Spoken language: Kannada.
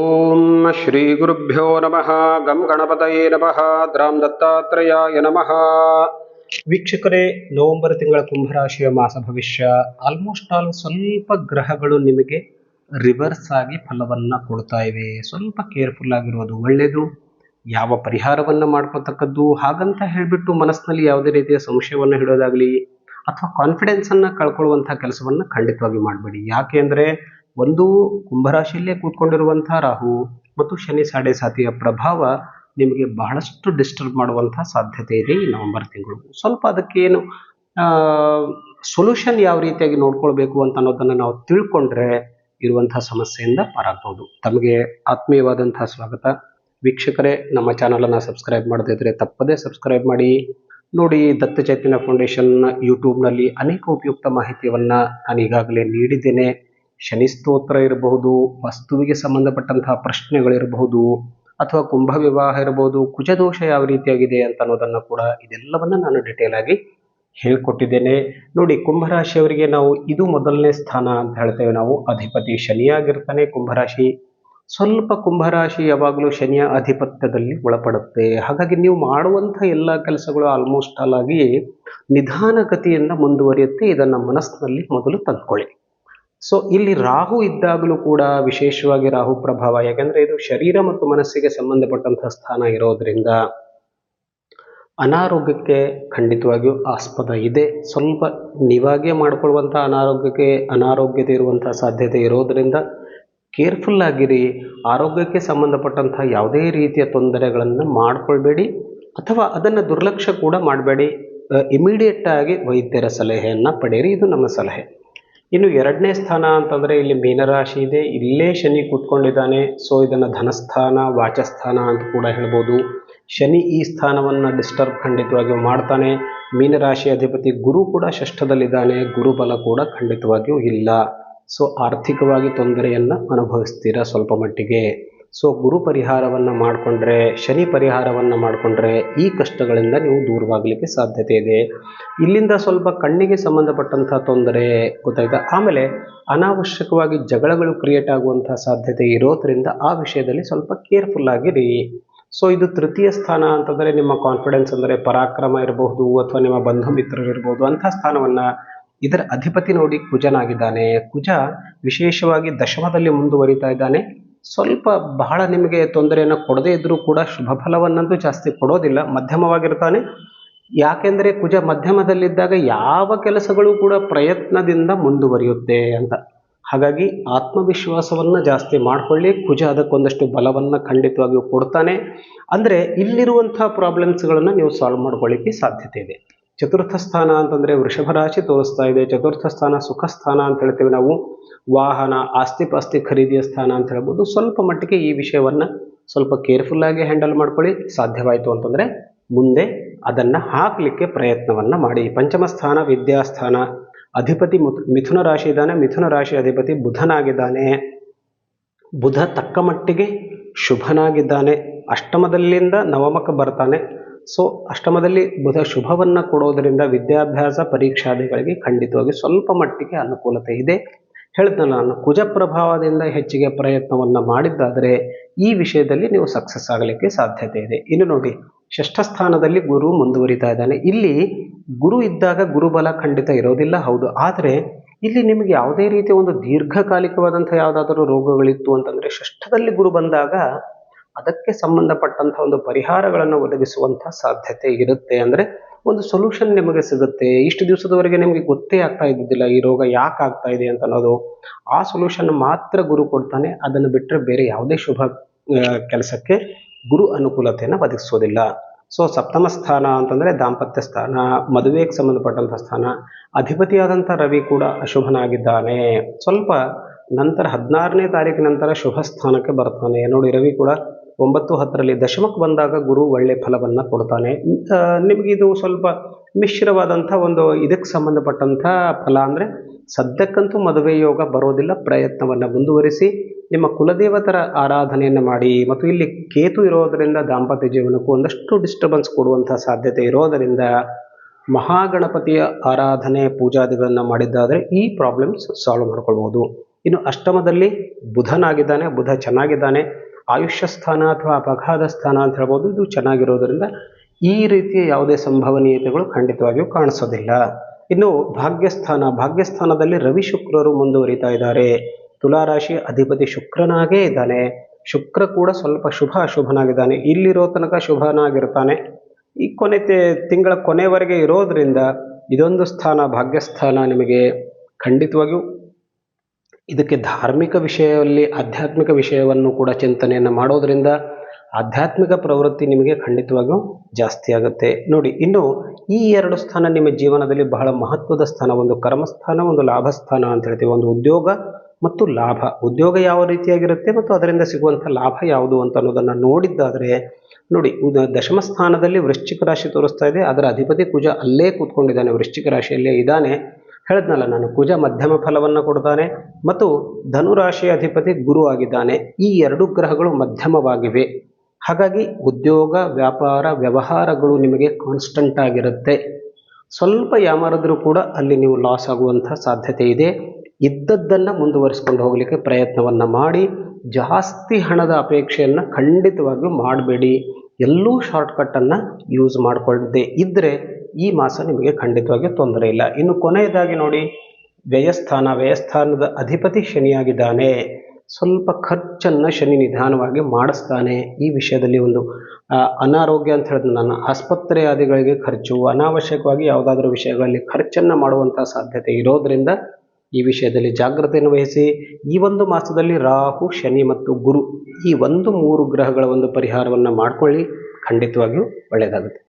ಓಂ ಶ್ರೀ ಗುರುಭ್ಯೋ ನಮಃ ಗಂ ಗಣಪತಯೇ ನಮಃ ದ್ರಾಂ ದತ್ತಾತ್ರೇಯಾಯ ನಮಃ ವೀಕ್ಷಕರೇ, ನವೆಂಬರ್ ತಿಂಗಳ ಕುಂಭರಾಶಿಯ ಮಾಸ ಭವಿಷ್ಯ. ಆಲ್ಮೋಸ್ಟ್ ಆಲ್ ಸ್ವಲ್ಪ ಗ್ರಹಗಳು ನಿಮಗೆ ರಿವರ್ಸ್ ಆಗಿ ಫಲವನ್ನು ಕೊಡ್ತಾ ಇವೆ. ಸ್ವಲ್ಪ ಕೇರ್ಫುಲ್ ಆಗಿರೋದು ಒಳ್ಳೆಯದು ಯಾವ ಪರಿಹಾರವನ್ನು ಮಾಡ್ಕೋತಕ್ಕದ್ದು, ಹಾಗಂತ ಹೇಳಿಬಿಟ್ಟು ಮನಸ್ಸಿನಲ್ಲಿ ಯಾವುದೇ ರೀತಿಯ ಸಂಶಯವನ್ನು ಹಿಡೋದಾಗ್ಲಿ ಅಥವಾ ಕಾನ್ಫಿಡೆನ್ಸ್ ಕಳ್ಕೊಳ್ಳುವಂಥ ಕೆಲಸವನ್ನ ಖಂಡಿತವಾಗಿ ಮಾಡಬೇಡಿ. ಯಾಕೆ ಅಂದ್ರೆ ಒಂದು ಕುಂಭರಾಶಿಯಲ್ಲೇ ಕೂತ್ಕೊಂಡಿರುವಂಥ ರಾಹು ಮತ್ತು ಶನಿ ಸಾಡೆ ಸಾತಿಯ ಪ್ರಭಾವ ನಿಮಗೆ ಬಹಳಷ್ಟು ಡಿಸ್ಟರ್ಬ್ ಮಾಡುವಂಥ ಸಾಧ್ಯತೆ ಇದೆ ಈ ನವೆಂಬರ್ ತಿಂಗಳು. ಸ್ವಲ್ಪ ಅದಕ್ಕೇನು ಸೊಲ್ಯೂಷನ್ ಯಾವ ರೀತಿಯಾಗಿ ನೋಡ್ಕೊಳ್ಬೇಕು ಅಂತ ಅನ್ನೋದನ್ನ ನಾವು ತಿಳ್ಕೊಂಡ್ರೆ ಇರುವಂತಹ ಸಮಸ್ಯೆಯಿಂದ ಪಾರಾಗ್ಬೋದು. ತಮಗೆ ಆತ್ಮೀಯವಾದಂತಹ ಸ್ವಾಗತ. ವೀಕ್ಷಕರೇ, ನಮ್ಮ ಚಾನಲನ್ನು ಸಬ್ಸ್ಕ್ರೈಬ್ ಮಾಡದೇ ಇದ್ರೆ ತಪ್ಪದೇ ಸಬ್ಸ್ಕ್ರೈಬ್ ಮಾಡಿ. ನೋಡಿ ದತ್ತ ಚೈತನ್ಯ ಫೌಂಡೇಶನ್ ಯೂಟ್ಯೂಬ್ನಲ್ಲಿ ಅನೇಕ ಉಪಯುಕ್ತ ಮಾಹಿತಿಯನ್ನ ನಾನು ಈಗಾಗಲೇ ನೀಡಿದ್ದೇನೆ. ಶನಿ ಸ್ತೋತ್ರ ಇರಬಹುದು, ವಸ್ತುವಿಗೆ ಸಂಬಂಧಪಟ್ಟಂತಹ ಪ್ರಶ್ನೆಗಳಿರಬಹುದು, ಅಥವಾ ಕುಂಭ ವಿವಾಹ ಇರಬಹುದು, ಕುಜದೋಷ ಯಾವ ರೀತಿಯಾಗಿದೆ ಅಂತ ಅನ್ನೋದನ್ನು ಕೂಡ ಇದೆಲ್ಲವನ್ನ ನಾನು ಡಿಟೇಲ್ ಆಗಿ ಹೇಳ್ಕೊಟ್ಟಿದ್ದೇನೆ. ನೋಡಿ, ಕುಂಭರಾಶಿಯವರಿಗೆ ನಾವು ಇದು ಮೊದಲನೇ ಸ್ಥಾನ ಅಂತ ಹೇಳ್ತೇವೆ. ನಾವು ಅಧಿಪತಿ ಶನಿಯಾಗಿರ್ತಾನೆ ಕುಂಭರಾಶಿ. ಸ್ವಲ್ಪ ಕುಂಭರಾಶಿ ಯಾವಾಗಲೂ ಶನಿಯ ಅಧಿಪತ್ಯದಲ್ಲಿ ಒಳಪಡುತ್ತೆ. ಹಾಗಾಗಿ ನೀವು ಮಾಡುವಂಥ ಎಲ್ಲ ಕೆಲಸಗಳು ಆಲ್ಮೋಸ್ಟ್ ಆಲ್ ಆಗಿ ನಿಧಾನಗತಿಯಿಂದ ಮುಂದುವರಿಯುತ್ತೆ. ಇದನ್ನು ಮನಸ್ಸಿನಲ್ಲಿ ಮೊದಲು ತಂದ್ಕೊಳ್ಳಿ. ಸೊ ಇಲ್ಲಿ ರಾಹು ಇದ್ದಾಗಲೂ ಕೂಡ ವಿಶೇಷವಾಗಿ ರಾಹು ಪ್ರಭಾವ, ಯಾಕಂದ್ರೆ ಇದು ಶರೀರ ಮತ್ತು ಮನಸ್ಸಿಗೆ ಸಂಬಂಧಪಟ್ಟಂತಹ ಸ್ಥಾನ ಇರೋದ್ರಿಂದ ಅನಾರೋಗ್ಯಕ್ಕೆ ಖಂಡಿತವಾಗಿಯೂ ಆಸ್ಪದ ಇದೆ. ಸ್ವಲ್ಪ ನೀವಾಗೇ ಮಾಡ್ಕೊಳ್ಳುವಂಥ ಅನಾರೋಗ್ಯಕ್ಕೆ, ಅನಾರೋಗ್ಯತೆ ಇರುವಂತಹ ಸಾಧ್ಯತೆ ಇರೋದರಿಂದ ಕೇರ್ಫುಲ್ ಆಗಿರಿ, ಆರೋಗ್ಯಕ್ಕೆ ಸಂಬಂಧಪಟ್ಟಂಥ ಯಾವುದೇ ರೀತಿಯ ತೊಂದರೆಗಳನ್ನು ಮಾಡಿಕೊಳ್ಬೇಡಿ, ಅಥವಾ ಅದನ್ನು ದುರ್ಲಕ್ಷ್ಯ ಕೂಡ ಮಾಡಬೇಡಿ. ಇಮಿಡಿಯೇಟ್ ಆಗಿ ವೈದ್ಯರ ಸಲಹೆಯನ್ನು ಪಡೆಯಿರಿ, ಇದು ನಮ್ಮ ಸಲಹೆ. ಇನ್ನು ಎರಡನೇ ಸ್ಥಾನ ಅಂತಂದರೆ ಇಲ್ಲಿ ಮೀನರಾಶಿ ಇದೆ. ಇಲ್ಲೇ ಶನಿ ಕೂತ್ಕೊಂಡಿದ್ದಾನೆ. ಸೊ ಇದನ್ನು ಧನಸ್ಥಾನ, ವಾಚಸ್ಥಾನ ಅಂತ ಕೂಡ ಹೇಳ್ಬೋದು. ಶನಿ ಈ ಸ್ಥಾನವನ್ನು ಡಿಸ್ಟರ್ಬ್ ಖಂಡಿತವಾಗಿಯೂ ಮಾಡ್ತಾನೆ. ಮೀನರಾಶಿ ಅಧಿಪತಿ ಗುರು ಕೂಡ ಷಷ್ಠದಲ್ಲಿದ್ದಾನೆ. ಗುರುಬಲ ಕೂಡ ಖಂಡಿತವಾಗಿಯೂ ಇಲ್ಲ. ಸೊ ಆರ್ಥಿಕವಾಗಿ ತೊಂದರೆಯನ್ನು ಅನುಭವಿಸ್ತೀರಾ ಸ್ವಲ್ಪ ಮಟ್ಟಿಗೆ. ಸೊ ಗುರು ಪರಿಹಾರವನ್ನು ಮಾಡಿಕೊಂಡ್ರೆ, ಶನಿ ಪರಿಹಾರವನ್ನು ಮಾಡಿಕೊಂಡ್ರೆ ಈ ಕಷ್ಟಗಳಿಂದ ನೀವು ದೂರವಾಗಲಿಕ್ಕೆ ಸಾಧ್ಯತೆ ಇದೆ. ಇಲ್ಲಿಂದ ಸ್ವಲ್ಪ ಕಣ್ಣಿಗೆ ಸಂಬಂಧಪಟ್ಟಂಥ ತೊಂದರೆ ಗೊತ್ತಾಯ್ತಾ? ಆಮೇಲೆ ಅನಾವಶ್ಯಕವಾಗಿ ಜಗಳಗಳು ಕ್ರಿಯೇಟ್ ಆಗುವಂಥ ಸಾಧ್ಯತೆ ಇರೋದ್ರಿಂದ ಆ ವಿಷಯದಲ್ಲಿ ಸ್ವಲ್ಪ ಕೇರ್ಫುಲ್ ಆಗಿರಿ. ಸೊ ಇದು ತೃತೀಯ ಸ್ಥಾನ ಅಂತಂದರೆ ನಿಮ್ಮ ಕಾನ್ಫಿಡೆನ್ಸ್ ಅಂದರೆ ಪರಾಕ್ರಮ ಇರಬಹುದು ಅಥವಾ ನಿಮ್ಮ ಬಂಧು ಮಿತ್ರರು ಇರಬಹುದು ಅಂಥ ಸ್ಥಾನವನ್ನು ಇದರ ಅಧಿಪತಿ ನೋಡಿ ಕುಜನಾಗಿದ್ದಾನೆ. ಕುಜ ವಿಶೇಷವಾಗಿ ದಶಮದಲ್ಲಿ ಮುಂದುವರಿತಾ ಇದ್ದಾನೆ. ಸ್ವಲ್ಪ ಬಹಳ ನಿಮಗೆ ತೊಂದರೆಯನ್ನು ಕೊಡದೇ ಇದ್ದರೂ ಕೂಡ ಶುಭ ಫಲವನ್ನಂತೂ ಜಾಸ್ತಿ ಕೊಡೋದಿಲ್ಲ, ಮಧ್ಯಮವಾಗಿರ್ತಾನೆ. ಯಾಕೆಂದರೆ ಕುಜ ಮಧ್ಯಮದಲ್ಲಿದ್ದಾಗ ಯಾವ ಕೆಲಸಗಳು ಕೂಡ ಪ್ರಯತ್ನದಿಂದ ಮುಂದುವರಿಯುತ್ತೆ ಅಂತ. ಹಾಗಾಗಿ ಆತ್ಮವಿಶ್ವಾಸವನ್ನು ಜಾಸ್ತಿ ಮಾಡಿಕೊಳ್ಳಿ, ಕುಜ ಅದಕ್ಕೊಂದಷ್ಟು ಬಲವನ್ನು ಖಂಡಿತವಾಗಿಯೂ ಕೊಡ್ತಾನೆ. ಅಂದರೆ ಇಲ್ಲಿರುವಂಥ ಪ್ರಾಬ್ಲಮ್ಸ್ಗಳನ್ನು ನೀವು ಸಾಲ್ವ್ ಮಾಡ್ಕೊಳ್ಳಿಕ್ಕೆ ಸಾಧ್ಯತೆ ಇದೆ. ಚತುರ್ಥ ಸ್ಥಾನ ಅಂತಂದ್ರೆ ವೃಷಭ ರಾಶಿ ತೋರಿಸ್ತಾ ಇದೆ. ಚತುರ್ಥ ಸ್ಥಾನ ಸುಖ ಸ್ಥಾನ ಅಂತ ಹೇಳ್ತೇವೆ ನಾವು. ವಾಹನ, ಆಸ್ತಿ ಪಾಸ್ತಿ ಖರೀದಿಯ ಸ್ಥಾನ ಅಂತ ಹೇಳ್ಬೋದು. ಸ್ವಲ್ಪ ಮಟ್ಟಿಗೆ ಈ ವಿಷಯವನ್ನ ಸ್ವಲ್ಪ ಕೇರ್ಫುಲ್ ಆಗಿ ಹ್ಯಾಂಡಲ್ ಮಾಡ್ಕೊಳ್ಳಿ. ಸಾಧ್ಯವಾಯಿತು ಅಂತಂದ್ರೆ ಮುಂದೆ ಅದನ್ನ ಹಾಕ್ಲಿಕ್ಕೆ ಪ್ರಯತ್ನವನ್ನ ಮಾಡಿ. ಪಂಚಮ ಸ್ಥಾನ ವಿದ್ಯಾಸ್ಥಾನ ಅಧಿಪತಿ ಮಿಥುನ ರಾಶಿ ಇದ್ದಾನೆ. ಮಿಥುನ ರಾಶಿ ಅಧಿಪತಿ ಬುಧನಾಗಿದ್ದಾನೆ. ಬುಧ ತಕ್ಕ ಮಟ್ಟಿಗೆ ಶುಭನಾಗಿದ್ದಾನೆ. ಅಷ್ಟಮದಲ್ಲಿಂದ ನವಮಕ್ಕೆ ಬರ್ತಾನೆ. ಸೊ ಅಷ್ಟಮದಲ್ಲಿ ಬುಧ ಶುಭವನ್ನು ಕೊಡೋದರಿಂದ ವಿದ್ಯಾಭ್ಯಾಸ ಪರೀಕ್ಷಾದಿಗಳಿಗೆ ಖಂಡಿತವಾಗಿ ಸ್ವಲ್ಪ ಮಟ್ಟಿಗೆ ಅನುಕೂಲತೆ ಇದೆ. ಹೇಳ್ತಾ ನಾನು ಕುಜ ಪ್ರಭಾವದಿಂದ ಹೆಚ್ಚಿಗೆ ಪ್ರಯತ್ನವನ್ನು ಮಾಡಿದ್ದಾದರೆ ಈ ವಿಷಯದಲ್ಲಿ ನೀವು ಸಕ್ಸಸ್ ಆಗಲಿಕ್ಕೆ ಸಾಧ್ಯತೆ ಇದೆ. ಇನ್ನು ನೋಡಿ, ಷಷ್ಠ ಸ್ಥಾನದಲ್ಲಿ ಗುರು ಮುಂದುವರಿತಾ ಇದ್ದಾನೆ. ಇಲ್ಲಿ ಗುರು ಇದ್ದಾಗ ಗುರುಬಲ ಖಂಡಿತ ಇರೋದಿಲ್ಲ, ಹೌದು. ಆದರೆ ಇಲ್ಲಿ ನಿಮಗೆ ಯಾವುದೇ ರೀತಿಯ ಒಂದು ದೀರ್ಘಕಾಲಿಕವಾದಂಥ ಯಾವುದಾದರೂ ರೋಗಗಳಿತ್ತು ಅಂತಂದರೆ ಷಷ್ಠದಲ್ಲಿ ಗುರು ಬಂದಾಗ ಅದಕ್ಕೆ ಸಂಬಂಧಪಟ್ಟಂಥ ಒಂದು ಪರಿಹಾರಗಳನ್ನು ಒದಗಿಸುವಂಥ ಸಾಧ್ಯತೆ ಇರುತ್ತೆ. ಅಂದರೆ ಒಂದು ಸೊಲ್ಯೂಷನ್ ನಿಮಗೆ ಸಿಗುತ್ತೆ. ಇಷ್ಟು ದಿವಸದವರೆಗೆ ನಿಮಗೆ ಗೊತ್ತೇ ಆಗ್ತಾ ಇದ್ದಿದ್ದಿಲ್ಲ, ಈ ರೋಗ ಯಾಕೆ ಆಗ್ತಾ ಇದೆ ಅಂತ ಅನ್ನೋದು ಆ ಸೊಲ್ಯೂಷನ್ ಮಾತ್ರ ಗುರು ಕೊಡ್ತಾನೆ. ಅದನ್ನು ಬಿಟ್ಟರೆ ಬೇರೆ ಯಾವುದೇ ಶುಭ ಕೆಲಸಕ್ಕೆ ಗುರು ಅನುಕೂಲತೆಯನ್ನು ಒದಗಿಸೋದಿಲ್ಲ. ಸೊ ಸಪ್ತಮ ಸ್ಥಾನ ಅಂತಂದರೆ ದಾಂಪತ್ಯ ಸ್ಥಾನ, ಮದುವೆಗೆ ಸಂಬಂಧಪಟ್ಟಂಥ ಸ್ಥಾನ, ಅಧಿಪತಿಯಾದಂಥ ರವಿ ಕೂಡ ಅಶುಭನಾಗಿದ್ದಾನೆ. ಸ್ವಲ್ಪ ನಂತರ ಹದಿನಾರನೇ ತಾರೀಕಿನ ನಂತರ ಶುಭ ಸ್ಥಾನಕ್ಕೆ ಬರ್ತಾನೆ. ನೋಡಿ, ರವಿ ಕೂಡ ಒಂಬತ್ತು ಹತ್ತರಲ್ಲಿ ದಶಮಕ್ಕೆ ಬಂದಾಗ ಗುರು ಒಳ್ಳೆ ಫಲವನ್ನು ಕೊಡ್ತಾನೆ. ನಿಮಗಿದು ಸ್ವಲ್ಪ ಮಿಶ್ರವಾದಂಥ ಒಂದು ಇದಕ್ಕೆ ಸಂಬಂಧಪಟ್ಟಂಥ ಫಲ ಅಂದರೆ ಸದ್ಯಕ್ಕಂತೂ ಮದುವೆ ಯೋಗ ಬರೋದಿಲ್ಲ, ಪ್ರಯತ್ನವನ್ನು ಮುಂದುವರಿಸಿ ನಿಮ್ಮ ಕುಲದೇವತರ ಆರಾಧನೆಯನ್ನು ಮಾಡಿ ಮತ್ತು ಇಲ್ಲಿ ಕೇತು ಇರೋದರಿಂದ ದಾಂಪತ್ಯ ಜೀವನಕ್ಕೂ ಒಂದಷ್ಟು ಡಿಸ್ಟರ್ಬೆನ್ಸ್ ಕೊಡುವಂಥ ಸಾಧ್ಯತೆ ಇರೋದರಿಂದ ಮಹಾಗಣಪತಿಯ ಆರಾಧನೆ ಪೂಜಾದಿಗಳನ್ನು ಮಾಡಿದ್ದಾದರೆ ಈ ಪ್ರಾಬ್ಲಮ್ಸ್ ಸಾಲ್ವ್ ಮಾಡ್ಕೊಳ್ಬೋದು. ಇನ್ನು ಅಷ್ಟಮದಲ್ಲಿ ಬುಧನಾಗಿದ್ದಾನೆ, ಬುಧ ಚೆನ್ನಾಗಿದ್ದಾನೆ ಆಯುಷ್ಯ ಸ್ಥಾನ ಅಥವಾ ಅಪಘಾತ ಸ್ಥಾನ ಅಂತ ಹೇಳ್ಬೋದು, ಇದು ಚೆನ್ನಾಗಿರೋದ್ರಿಂದ ಈ ರೀತಿಯ ಯಾವುದೇ ಸಂಭವನೀಯತೆಗಳು ಖಂಡಿತವಾಗಿಯೂ ಕಾಣಿಸೋದಿಲ್ಲ. ಇನ್ನು ಭಾಗ್ಯಸ್ಥಾನ, ಭಾಗ್ಯಸ್ಥಾನದಲ್ಲಿ ರವಿ ಶುಕ್ರರು ಮುಂದುವರಿತಾ ಇದ್ದಾರೆ. ತುಲಾರಾಶಿ ಅಧಿಪತಿ ಶುಕ್ರನಾಗೇ ಇದ್ದಾನೆ. ಶುಕ್ರ ಕೂಡ ಸ್ವಲ್ಪ ಶುಭ ಅಶುಭನಾಗಿದ್ದಾನೆ. ಇಲ್ಲಿರೋ ತನಕ ಶುಭನಾಗಿರ್ತಾನೆ. ಈ ಕೊನೆ ತಿಂಗಳ ಕೊನೆವರೆಗೆ ಇರೋದ್ರಿಂದ ಇದೊಂದು ಸ್ಥಾನ, ಭಾಗ್ಯಸ್ಥಾನ ನಿಮಗೆ ಖಂಡಿತವಾಗಿಯೂ ಇದಕ್ಕೆ ಧಾರ್ಮಿಕ ವಿಷಯದಲ್ಲಿ ಆಧ್ಯಾತ್ಮಿಕ ವಿಷಯವನ್ನು ಕೂಡ ಚಿಂತನೆಯನ್ನು ಮಾಡೋದರಿಂದ ಆಧ್ಯಾತ್ಮಿಕ ಪ್ರವೃತ್ತಿ ನಿಮಗೆ ಖಂಡಿತವಾಗಿಯೂ ಜಾಸ್ತಿ ಆಗುತ್ತೆ. ನೋಡಿ, ಇನ್ನು ಈ ಎರಡು ಸ್ಥಾನ ನಿಮ್ಮ ಜೀವನದಲ್ಲಿ ಬಹಳ ಮಹತ್ವದ ಸ್ಥಾನ, ಒಂದು ಕರ್ಮಸ್ಥಾನ, ಒಂದು ಲಾಭ ಸ್ಥಾನ ಅಂತ ಹೇಳ್ತೀವಿ. ಒಂದು ಉದ್ಯೋಗ ಮತ್ತು ಲಾಭ. ಉದ್ಯೋಗ ಯಾವ ರೀತಿಯಾಗಿರುತ್ತೆ ಮತ್ತು ಅದರಿಂದ ಸಿಗುವಂಥ ಲಾಭ ಯಾವುದು ಅಂತ ಅನ್ನೋದನ್ನು ನೋಡಿದ್ದಾದರೆ, ನೋಡಿ ದಶಮ ಸ್ಥಾನದಲ್ಲಿ ವೃಶ್ಚಿಕ ರಾಶಿ ತೋರಿಸ್ತಾ ಇದೆ. ಅದರ ಅಧಿಪತಿ ಕುಜ ಅಲ್ಲೇ ಕೂತ್ಕೊಂಡಿದ್ದಾನೆ. ವೃಶ್ಚಿಕ ರಾಶಿಯಲ್ಲೇ ಇದ್ದಾನೆ. ಹೇಳಿದ್ನಲ್ಲ, ನಾನು ಕುಜ ಮಧ್ಯಮ ಫಲವನ್ನು ಕೊಡ್ತಾನೆ ಮತ್ತು ಧನುರಾಶಿಯ ಅಧಿಪತಿ ಗುರು ಆಗಿದ್ದಾನೆ. ಈ ಎರಡು ಗ್ರಹಗಳು ಮಧ್ಯಮವಾಗಿವೆ. ಹಾಗಾಗಿ ಉದ್ಯೋಗ, ವ್ಯಾಪಾರ, ವ್ಯವಹಾರಗಳು ನಿಮಗೆ ಕಾನ್ಸ್ಟಂಟ್ ಆಗಿರುತ್ತೆ. ಸ್ವಲ್ಪ ಯಾಮಾರಿದ್ರೂ ಕೂಡ ಅಲ್ಲಿ ನೀವು ಲಾಸ್ ಆಗುವಂಥ ಸಾಧ್ಯತೆ ಇದೆ. ಇದ್ದದ್ದನ್ನು ಮುಂದುವರಿಸ್ಕೊಂಡು ಹೋಗಲಿಕ್ಕೆ ಪ್ರಯತ್ನವನ್ನು ಮಾಡಿ, ಜಾಸ್ತಿ ಹಣದ ಅಪೇಕ್ಷೆಯನ್ನು ಖಂಡಿತವಾಗಿಯೂ ಮಾಡಬೇಡಿ. ಎಲ್ಲೂ ಶಾರ್ಟ್ಕಟ್ಟನ್ನು ಯೂಸ್ ಮಾಡಿಕೊಳ್ಳದೆ ಇದ್ದರೆ ಈ ಮಾಸ ನಿಮಗೆ ಖಂಡಿತವಾಗಿ ತೊಂದರೆ ಇಲ್ಲ. ಇನ್ನು ಕೊನೆಯದಾಗಿ ನೋಡಿ, ವ್ಯಯಸ್ಥಾನ, ವ್ಯಯಸ್ಥಾನದ ಅಧಿಪತಿ ಶನಿಯಾಗಿದ್ದಾನೆ. ಸ್ವಲ್ಪ ಖರ್ಚನ್ನು ಶನಿ ನಿಧಾನವಾಗಿ ಮಾಡಿಸ್ತಾನೆ. ಈ ವಿಷಯದಲ್ಲಿ ಒಂದು ಅನಾರೋಗ್ಯ ಅಂತ ಹೇಳಿದ್ರೆ ನಾನು ಆಸ್ಪತ್ರೆ ಆದಿಗಳಿಗೆ ಖರ್ಚು, ಅನಾವಶ್ಯಕವಾಗಿ ಯಾವುದಾದ್ರೂ ವಿಷಯಗಳಲ್ಲಿ ಖರ್ಚನ್ನು ಮಾಡುವಂಥ ಸಾಧ್ಯತೆ ಇರೋದರಿಂದ ಈ ವಿಷಯದಲ್ಲಿ ಜಾಗ್ರತೆಯನ್ನು ವಹಿಸಿ. ಈ ಒಂದು ಮಾಸದಲ್ಲಿ ರಾಹು, ಶನಿ ಮತ್ತು ಗುರು ಈ ಒಂದು ಮೂರು ಗ್ರಹಗಳ ಒಂದು ಪರಿಹಾರವನ್ನು ಮಾಡಿಕೊಳ್ಳಿ. ಖಂಡಿತವಾಗಿಯೂ ಒಳ್ಳೆಯದಾಗುತ್ತೆ.